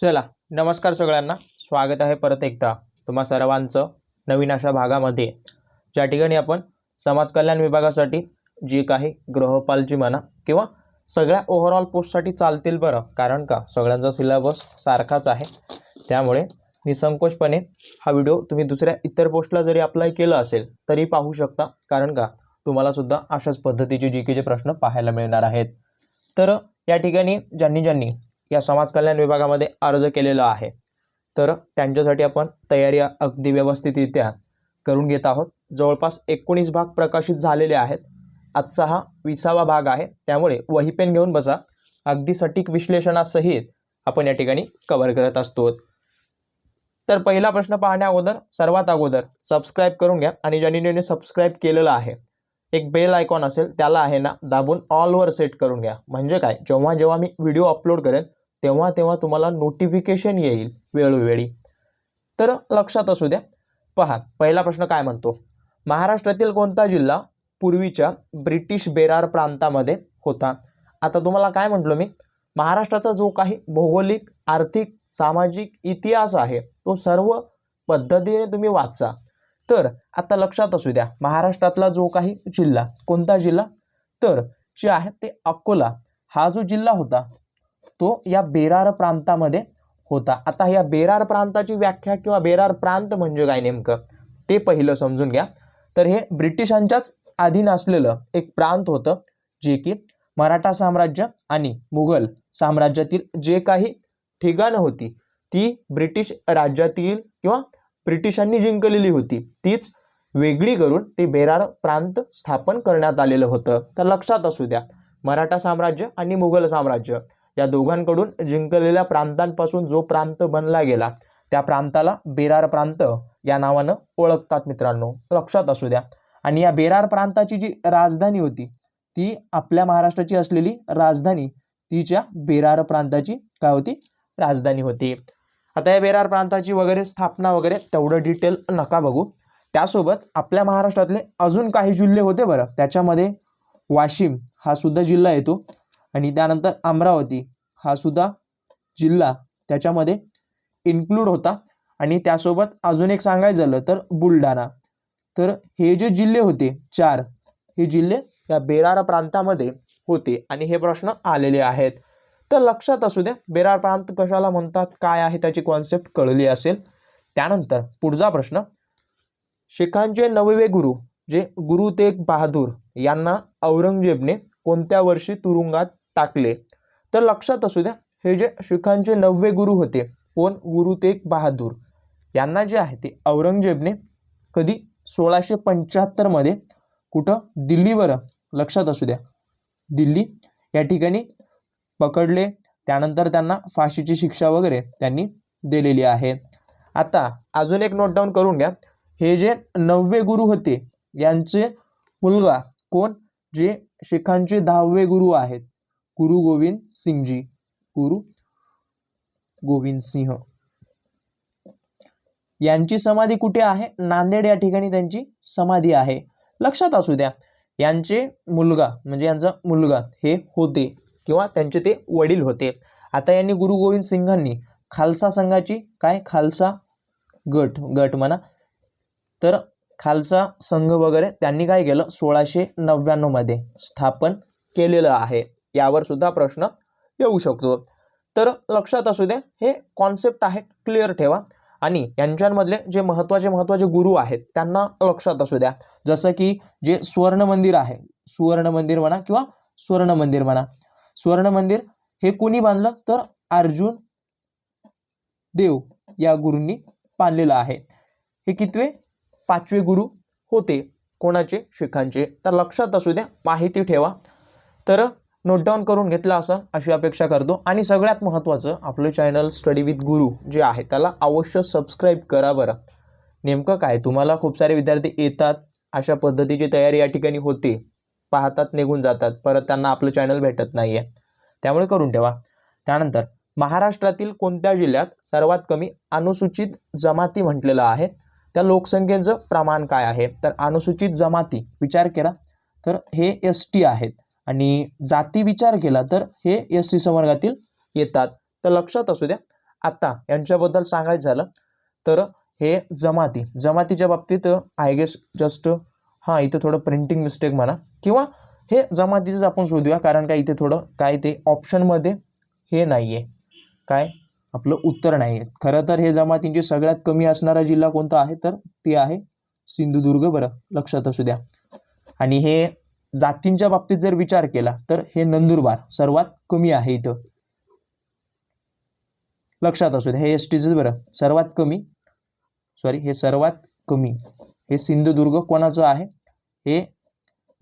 चला नमस्कार सगळ्यांना. स्वागत आहे परत एकदा तुम्हा सर्वांचं नवीन अशा भागामध्ये. ज्या ठिकाणी आपण समाज कल्याण विभागासाठी जी काही गृहपालची म्हणा किंवा सगळ्या ओव्हरऑल पोस्टसाठी चालतील बरं. कारण का? सगळ्यांचा सिलेबस सारखाच आहे. त्यामुळे निसंकोचपणे हा व्हिडिओ तुम्ही दुसऱ्या इतर पोस्टला जरी अप्लाय केलं असेल तरी पाहू शकता. कारण का? तुम्हाला सुद्धा अशाच पद्धतीचे जी केचे प्रश्न पाहायला मिळणार आहेत. तर या ठिकाणी ज्यांनी ज्यांनी या समाज कल्याण विभागामध्ये अर्ज केलेला आहे. तर त्यांच्यासाठी आपण तयारी अगदी व्यवस्थितरित्या करून घेत आहोत. जवळपास एकोणीस भाग प्रकाशित झालेले आहेत. आजचा हा विसावा भाग आहे. त्यामुळे वही पेन घेऊन बसा. अगदी सटीक विश्लेषणासहित आपण या ठिकाणी कव्हर करत असतो. तर पहिला प्रश्न पाहण्या अगोदर सर्वात अगोदर सबस्क्राईब करून घ्या आणि ज्यांनी ज्यांनी सबस्क्राईब केलेलं आहे एक बेल आयकॉन असेल त्याला आहे ना दाबून ऑलवर सेट करून घ्या. म्हणजे काय? जेव्हा जेव्हा मी व्हिडिओ अपलोड करेन तेव्हा तेव्हा तुम्हाला नोटिफिकेशन येईल वेळोवेळी. तर लक्षात असू द्या. पहा पहिला प्रश्न काय म्हणतो? महाराष्ट्रातील कोणता जिल्हा पूर्वीच्या ब्रिटिश बेरार प्रांतामध्ये होता? आता तुम्हाला काय म्हटलो मी? महाराष्ट्राचा जो काही भौगोलिक आर्थिक सामाजिक इतिहास आहे तो सर्व पद्धतीने तुम्ही वाचा. तर आता लक्षात असू द्या. महाराष्ट्रातला जो काही जिल्हा कोणता जिल्हा? तर जे आहे ते अकोला. हा जो जिल्हा होता तो या बेरार प्रांतामध्ये होता. आता या बेरार प्रांताची व्याख्या किंवा बेरार प्रांत म्हणजे काय नेमकं? ते पहिलं समजून घ्या. तर हे ब्रिटिशांच्याच अधीन असलेलं एक प्रांत होतं जे की मराठा साम्राज्य आणि मुघल साम्राज्यातील जे काही ठिकाणं होती ती ब्रिटिश राज्यातील किंवा ब्रिटिशांनी जिंकलेली होती तीच वेगळी करून ते बेरार प्रांत स्थापन करण्यात आलेलं होतं. तर लक्षात असू द्या मराठा साम्राज्य आणि मुघल साम्राज्य या दोघांकडून जिंकलेल्या प्रांतांपासून जो प्रांत बनला गेला त्या प्रांताला बेरार प्रांत या नावानं ओळखतात मित्रांनो. लक्षात असू द्या. आणि या बेरार प्रांताची जी राजधानी होती ती आपल्या महाराष्ट्राची असलेली राजधानी तिच्या बेरार प्रांताची काय होती? राजधानी होती. आता या बेरार प्रांताची वगैरे स्थापना वगैरे तेवढं डिटेल नका बघू. त्यासोबत आपल्या महाराष्ट्रातले अजून काही जिल्हे होते बरं. त्याच्यामध्ये वाशिम हा सुद्धा जिल्हा येतो. आणि त्यानंतर अमरावती हा सुद्धा जिल्हा त्याच्यामध्ये इन्क्लूड होता. आणि त्यासोबत अजून एक सांगायचं झालं तर बुलढाणा. तर हे जे जिल्हे होते चार हे जिल्हे या बेरार प्रांतामध्ये होते. आणि हे प्रश्न आलेले आहेत. तर लक्षात असू द्या बेरार प्रांत कशाला म्हणतात काय आहे त्याची कॉन्सेप्ट कळली असेल. त्यानंतर पुढचा प्रश्न शिखांचे नववे गुरु जे गुरु तेग बहादूर यांना औरंगजेबने कोणत्या वर्षी तुरुंगात टाकले. तर लक्षात असू द्या हे जे शिखांचे नववे गुरु होते कोण? गुरु तेग बहादूर. यांना जे आहे ते औरंगजेबने कधी सोळाशे पंच्याहत्तरमध्ये कुठं? दिल्लीवर लक्षात असू द्या दिल्ली या ठिकाणी पकडले. त्यानंतर त्यांना फाशीची शिक्षा वगैरे त्यांनी दिलेली आहे. आता अजून एक नोट डाऊन करून घ्या. हे जे नववे गुरु होते यांचे मुलगा कोण? जे शिखांचे दहावे गुरु आहेत. गुरु गोविंद सिंगजी। गुरु गोविंद सिंह। यांची समाधी कुठे आहे? नांदेड या ठिकाणी त्यांची समाधी आहे. लक्षात असू द्या यांचे मुलगा म्हणजे यांचा मुलगा हे होते किंवा त्यांचे ते वडील होते. आता यांनी गुरु गोविंद सिंघांनी खालसा संघाची काय? खालसा गट गट म्हणा. तर खालसा संघ वगैरे त्यांनी काय केलं? सोळाशे नव्याण्णवमध्ये स्थापन केलेलं आहे. यावर सुद्धा प्रश्न येऊ शकतो. तर लक्षात असू द्या हे कॉन्सेप्ट आहे क्लिअर ठेवा. आणि यांच्यामधले जे महत्त्वाचे महत्त्वाचे गुरु आहेत त्यांना लक्षात असू द्या. जसं की जे सुवर्ण मंदिर आहे सुवर्ण मंदिर म्हणा किंवा सुवर्ण मंदिर म्हणा. सुवर्ण मंदिर हे कोणी बांधलं? तर अर्जुन देव या गुरूंनी बांधलेलं आहे. हे कितवे? पाचवे गुरु होते कोणाचे? शिखांचे. तर लक्षात असू द्या माहिती ठेवा. तर नोट डाऊन करून घेतलं असं अशी अपेक्षा करतो. आणि सगळ्यात महत्त्वाचं आपलं चॅनल स्टडी विथ गुरु जे आहे त्याला अवश्य सबस्क्राईब करा बरं. नेमकं काय? तुम्हाला खूप सारे विद्यार्थी येतात अशा पद्धतीची तयारी या ठिकाणी होते. पाहतात निघून जातात. परत त्यांना आपलं चॅनल भेटत नाही आहे त्यामुळे करून ठेवा. त्यानंतर महाराष्ट्रातील कोणत्या जिल्ह्यात सर्वात कमी अनुसूचित जमाती म्हटलेलं आहे? त्या लोकसंख्येचं प्रमाण काय आहे? तर अनुसूचित जमाती विचार केला. तर हे एस टी आहेत. आणि जाती विचार केला तर हे एस टी संवर्गातील येतात. तर लक्षात असू द्या आता यांच्याबद्दल सांगायचं झालं तर हे जमाती जमातीच्या बाबतीत आय गेस जस्ट हां इथं थोडं प्रिंटिंग मिस्टेक म्हणा. किंवा हे जमातीचंच आपण शोधूया कारण काय इथे थोडं काय ते ऑप्शनमध्ये हे नाही आहे काय? आपलं उत्तर नाही. आहे खरं तर हे जमातींची सगळ्यात कमी असणारा जिल्हा कोणता आहे? तर ते आहे सिंधुदुर्ग बरं लक्षात असू द्या. आणि हे जातींच्या बाबतीत जर विचार केला तर हे नंदुरबार सर्वात कमी आहे इथं. लक्षात असू द्या हे एस टीचं बरं. सर्वात कमी सॉरी हे सर्वात कमी. हे सिंधुदुर्ग कोणाचं आहे? हे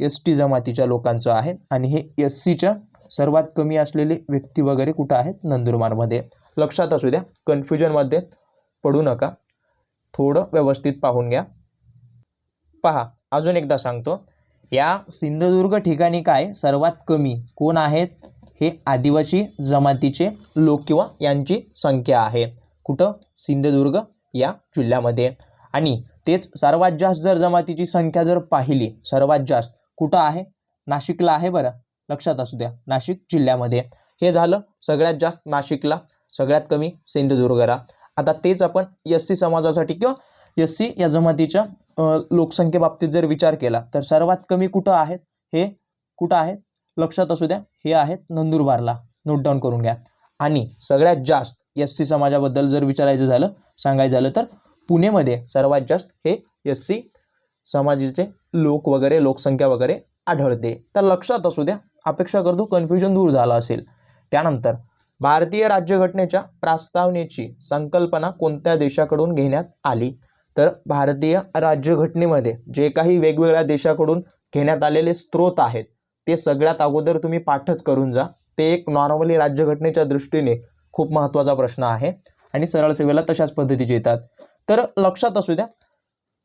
एस टी जमातीच्या लोकांचं आहे आणि हे एस सीच्या सर्वात कमी असलेले व्यक्ती वगैरे कुठं आहेत? नंदुरबारमध्ये. लक्षात असू द्या कन्फ्युजनमध्ये पडू नका. थोडं व्यवस्थित पाहून घ्या. पहा अजून एकदा सांगतो. या सिंधुदुर्ग ठिकाणी काय सर्वात कमी कोण आहेत? हे आदिवासी जमातीचे लोक किंवा यांची संख्या आहे. कुठं? सिंधुदुर्ग या जिल्ह्यामध्ये. आणि तेच सर्वात जास्त जर जमातीची संख्या जर पाहिली सर्वात जास्त कुठं आहे? नाशिकला आहे बरं. लक्षात असू द्या नाशिक जिल्ह्यामध्ये. हे झालं सगळ्यात जास्त नाशिकला सगळ्यात कमी सिंधुदुर्गला. आता तेच आपण एस सी समाजासाठी किंवा एस सी या जमातीच्या लोकसंख्येबाबतीत जर विचार केला तर सर्वात कमी कुठं आहेत? हे कुठं आहेत? लक्षात असू द्या हे आहेत नंदुरबारला. नोट डाऊन करून घ्या. आणि सगळ्यात जास्त एस सी समाजाबद्दल जर विचारायचं झालं सांगायचं झालं तर पुणेमध्ये सर्वात जास्त हे एस सी समाजाचे लोक वगैरे लोकसंख्या वगैरे आढळते. तर लक्षात असू द्या अपेक्षा करतो कन्फ्युजन दूर झालं असेल. त्यानंतर भारतीय राज्यघटनेच्या प्रस्तावनेची संकल्पना कोणत्या देशाकडून घेण्यात आली? तर भारतीय राज्यघटनेमध्ये जे काही वेगवेगळ्या देशाकडून घेण्यात आलेले स्रोत आहेत ते सगळ्यात अगोदर तुम्ही पाठच करून जा. ते एक नॉर्मली राज्यघटनेच्या दृष्टीने खूप महत्त्वाचा प्रश्न आहे आणि सरळ सेवेला तशाच पद्धतीचे येतात. तर लक्षात असू द्या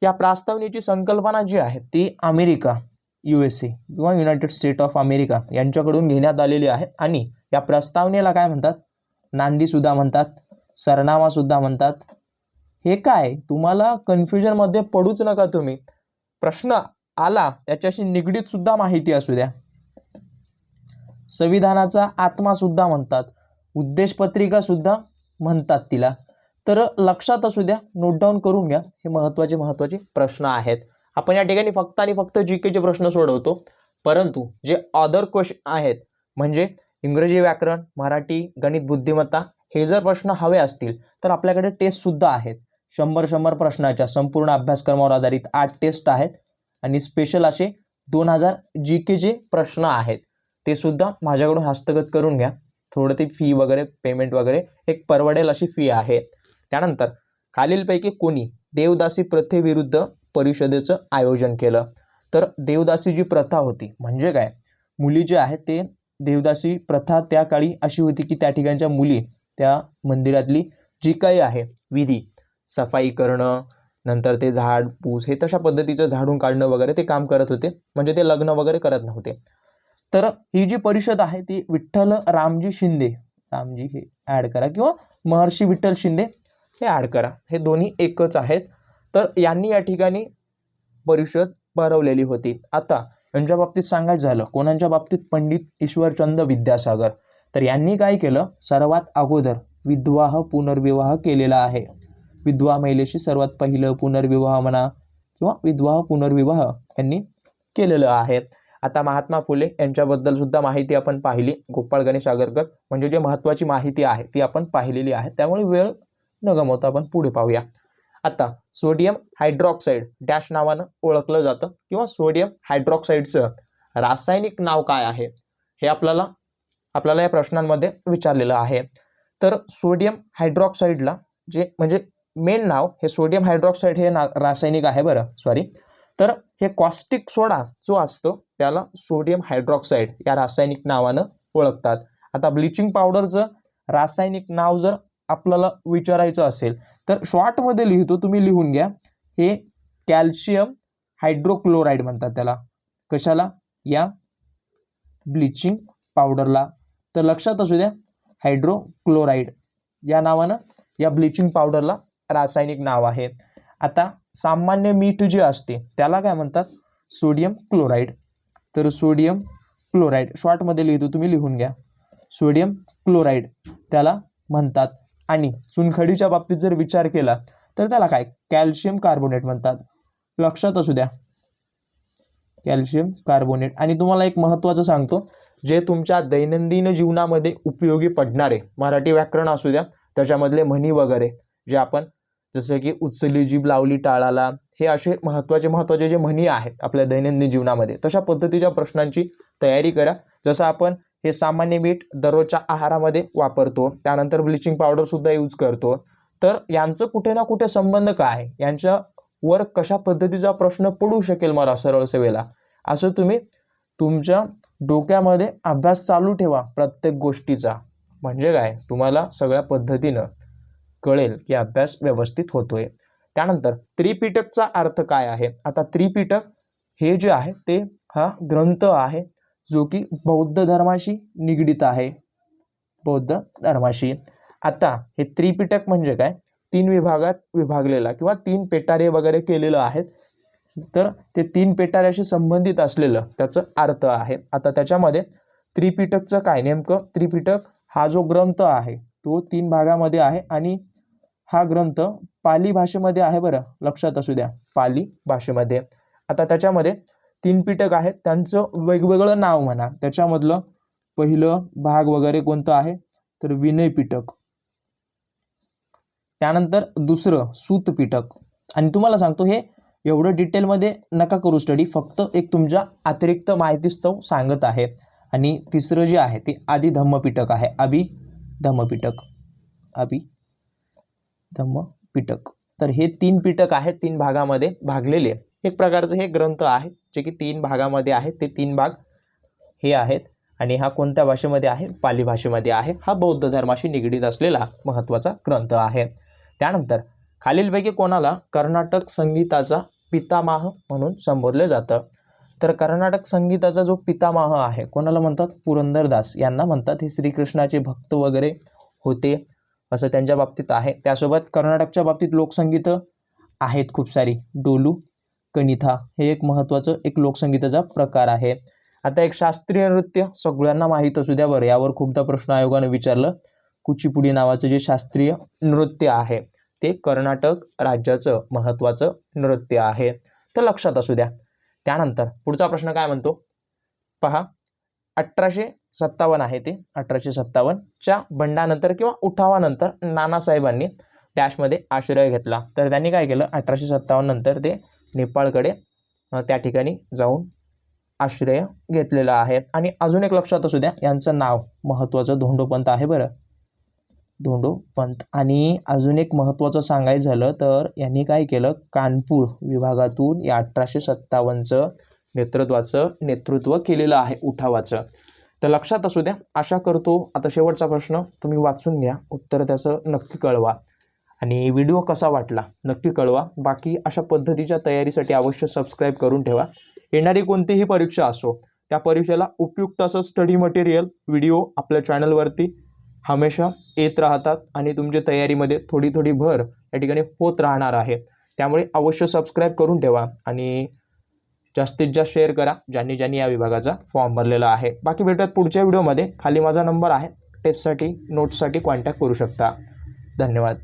या प्रस्तावनेची संकल्पना जी आहे ती अमेरिका यू एस ए किंवा युनायटेड स्टेट ऑफ अमेरिका यांच्याकडून घेण्यात आलेली आहे आणि या प्रस्तावनेला काय म्हणतात? नांदीसुद्धा म्हणतात सरनामासुद्धा म्हणतात हे काय? तुम्हाला कन्फ्युजनमध्ये पडूच नका तुम्ही. प्रश्न आला त्याच्याशी निगडीत सुद्धा माहिती असू द्या. संविधानाचा आत्मा सुद्धा म्हणतात. उद्देशपत्रिका सुद्धा म्हणतात तिला. तर लक्षात असू द्या नोट डाऊन करून घ्या. हे महत्त्वाचे महत्त्वाचे प्रश्न आहेत. आपण या ठिकाणी फक्त आणि फक्त जी केचे प्रश्न सोडवतो. परंतु जे अदर क्वेश्चन आहेत म्हणजे इंग्रजी व्याकरण मराठी गणित बुद्धिमत्ता हे जर प्रश्न हवे असतील तर आपल्याकडे टेस्टसुद्धा आहेत. शंभर शंभर प्रश्नाच्या संपूर्ण अभ्यासक्रमावर आधारित आठ टेस्ट आहेत आणि स्पेशल असे दोन हजार जी केचे प्रश्न आहेत. ते सुद्धा माझ्याकडून हस्तगत करून घ्या. थोडं ती फी वगैरे पेमेंट वगैरे एक परवडेल अशी फी आहे. त्यानंतर खालीलपैकी कोणी देवदासी प्रथेविरुद्ध परिषदेचं आयोजन केलं? तर देवदासी जी प्रथा होती म्हणजे काय? मुली जे आहेत ते देवदासी प्रथा त्या काळी अशी होती की त्या ठिकाणच्या मुली त्या मंदिरातली जी काही आहे विधी सफाई करणं नंतर ते झाड पूस हे तशा पद्धतीचं झाडून काढणं वगैरे ते काम करत होते. म्हणजे ते लग्न वगैरे करत नव्हते. तर ही जी परिषद आहे ती विठ्ठल रामजी शिंदे रामजी हे ॲड करा किंवा महर्षी विठ्ठल शिंदे हे ॲड करा. हे दोन्ही एकच आहेत. तर यांनी या ठिकाणी परिषद भरवलेली होती. आता यांच्या बाबतीत सांगायचं झालं कोणाच्या बाबतीत? पंडित ईश्वरचंद विद्यासागर. तर यांनी काय केलं? सर्वात अगोदर विधवाह पुनर्विवाह केलेला आहे. विधवा महिलेशी सर्वात पहिलं पुनर्विवाह म्हणा किंवा विधवा पुनर्विवाह यांनी केलेलं आहे. आता महात्मा फुले यांच्याबद्दल सुद्धा माहिती आपण पाहिली. गोपाळ गणेश आगरकर म्हणजे जे महत्त्वाची माहिती आहे ती आपण पाहिलेली आहे. त्यामुळे वेळ न गमवता आपण पुढे पाहूया. आता सोडियम हायड्रॉक्साईड डॅश नावानं ओळखलं जातं किंवा सोडियम हायड्रॉक्साईडचं रासायनिक नाव काय आहे? हे आपल्याला आपल्याला या प्रश्नांमध्ये विचारलेलं आहे. तर सोडियम हायड्रॉक्साईडला जे म्हणजे मेन नाव हे सोडियम हायड्रॉक्साईड हे ना रासायनिक आहे बरं सॉरी तर हे कॉस्टिक सोडा जो असतो त्याला सोडियम हायड्रॉक्साईड या रासायनिक नावानं ओळखतात. आता ब्लिचिंग पावडरचं रासायनिक नाव जर आपल्याला विचारायचं असेल तर शॉर्टमध्ये लिहितो तुम्ही लिहून घ्या. हे कॅल्शियम हायड्रोक्लोराईड म्हणतात त्याला. कशाला? या ब्लिचिंग पावडरला. तर लक्षात असू द्या हायड्रोक्लोराईड या नावानं या ब्लिचिंग पावडरला रासायनिक नाव आहे. आता सामान्य मीठ जे असते त्याला काय म्हणतात? Sodium chloride. तर सोडियम क्लोराईड शॉर्टमध्ये लिहितो तुम्ही लिहून घ्या. सोडियम क्लोराईड त्याला म्हणतात. आणि चुनखडीच्या बाबतीत जर विचार केला तर त्याला काय? कॅल्शियम कार्बोनेट म्हणतात. लक्षात असू द्या. Calcium carbonate. आणि तुम्हाला एक महत्त्वाचं सांगतो जे तुमच्या दैनंदिन जीवनामध्ये उपयोगी पडणारे मराठी व्याकरण असू द्या त्याच्यामधले म्हणी वगैरे जे आपण जसं की उचली जीभ लावली टाळाला हे असे महत्त्वाचे महत्त्वाचे जे म्हणी आहेत आपल्या दैनंदिन जीवनामध्ये तशा पद्धतीच्या प्रश्नांची तयारी करा. जसं आपण हे सामान्य मीठ दररोजच्या आहारामध्ये वापरतो त्यानंतर ब्लिचिंग पावडरसुद्धा यूज करतो. तर यांचं कुठे ना कुठे संबंध काय यांच्या वर कशा पद्धतीचा प्रश्न पडू शकेल मला सरळ सेवेला? असं तुम्ही तुमच्या डोक्यामध्ये अभ्यास चालू ठेवा प्रत्येक गोष्टीचा. म्हणजे काय? तुम्हाला सगळ्या पद्धतीनं कळेल की अभ्यास व्यवस्थित होतोय. त्यानंतर त्रिपिटकचा अर्थ काय आहे? आता त्रिपिटक हे जे आहे ते हा ग्रंथ आहे जो की बौद्ध धर्माशी निगडीत आहे. बौद्ध धर्माशी. आता हे त्रिपिटक म्हणजे काय? तीन विभागात विभागलेला किंवा तीन पेटारे वगैरे केलेलं आहेत. तर ते तीन पेटाऱ्याशी संबंधित असलेलं त्याचं अर्थ आहे. आता त्याच्यामध्ये त्रिपिटकचं काय? नेमकं त्रिपिटक हा जो ग्रंथ आहे तो तीन भागामध्ये आहे आणि हा ग्रंथ पाली भाषेमध्ये आहे बरं. लक्षात असू द्या. पाली भाषेमध्ये. आता त्याच्यामध्ये तीन पिटक आहेत. त्यांचं वेगवेगळं नाव म्हणा. त्याच्यामधलं पहिलं भाग वगैरे कोणतं आहे? तर विनय पिटक. त्यानंतर दुसरं सूत पिटक. आणि तुम्हाला सांगतो हे एवढं डिटेलमध्ये नका करू स्टडी फक्त एक तुमच्या अतिरिक्त माहितीस्तव सांगत आहे. आणि तिसरं जे आहे ते आधी धम्मपिटक आहे. अभि धम्मपिटक अभि धम्मपिटक तर हे तीन पिटक आहेत तीन भागामध्ये भागलेले. एक प्रकारचं हे ग्रंथ आहे जे की तीन भागामध्ये आहेत ते तीन भाग हे आहेत आणि हा कोणत्या भाषेमध्ये आहे? पाली भाषेमध्ये आहे. हा बौद्ध धर्माशी निगडीत असलेला महत्त्वाचा ग्रंथ आहे. त्यानंतर खालीलपैकी कोणाला कर्नाटक संगीताचा पितामह म्हणून संबोधलं जातं. तर कर्नाटक संगीताचा जो पितामह आहे कोणाला म्हणतात? पुरंदरदास. यांना म्हणतात हे श्रीकृष्णाचे भक्त वगैरे होते. असं त्यांच्या बाबतीत आहे. त्यासोबत कर्नाटकच्या बाबतीत लोकसंगीतं आहेत खूप सारी. डोलू कनिथा हे एक महत्त्वाचं एक लोकसंगीताचा प्रकार आहे. आता एक शास्त्रीय नृत्य सगळ्यांना माहीत असू द्या बरं. यावर खूपदा प्रश्न आयोगानं विचारलं. कुचिपुडी नावाचं जे शास्त्रीय नृत्य आहे ते कर्नाटक राज्याचं महत्त्वाचं नृत्य आहे. तर लक्षात असू द्या. त्यानंतर पुढचा प्रश्न काय म्हणतो? पहा. अठराशे सत्तावन्न आहे ते. अठराशे सत्तावन्नच्या बंडानंतर किंवा उठावानंतर नानासाहेबांनी डॅशमध्ये आश्रय घेतला. तर त्यांनी काय केलं? अठराशे सत्तावन्न नंतर ते नेपाळकडे त्या ठिकाणी जाऊन आश्रय घेतलेला आहे. आणि अजून एक लक्षात असू द्या यांचं नाव महत्त्वाचं धोंडोपंत आहे बरं. धोंडोपंत. आणि अजून एक महत्त्वाचं सांगायचं झालं तर यांनी काय केलं? कानपूर विभागातून या अठराशे सत्तावन्नचं नेतृत्वाचं नेतृत्व केलेलं आहे उठावाचं. तर लक्षात असू द्या आशा करतो आता शेवटचा प्रश्न तुम्ही वाचून घ्या उत्तर त्याचं नक्की कळवा. आणि व्हिडिओ कसा वाटला नक्की कळवा. बाकी अशा पद्धतीच्या तयारीसाठी अवश्य सबस्क्राईब करून ठेवा. येणारी कोणतीही परीक्षा असो त्या परीक्षेला उपयुक्त असं स्टडी मटेरियल व्हिडिओ आपल्या चॅनलवरती हमेशा येत राहतात आणि तुमच्या तयारीमध्ये थोडी थोडी भर या ठिकाणी होत राहणार आहे. त्यामुळे अवश्य सबस्क्राईब करून ठेवा आणि जास्तीत जास्त शेअर करा ज्यांनी ज्यांनी या विभागाचा फॉर्म भरलेला आहे. बाकी भेटत पुढच्या व्हिडिओमध्ये खाली माझा नंबर आहे. टेस्टसाठी नोट्ससाठी कॉन्टॅक्ट करू शकता. धन्यवाद.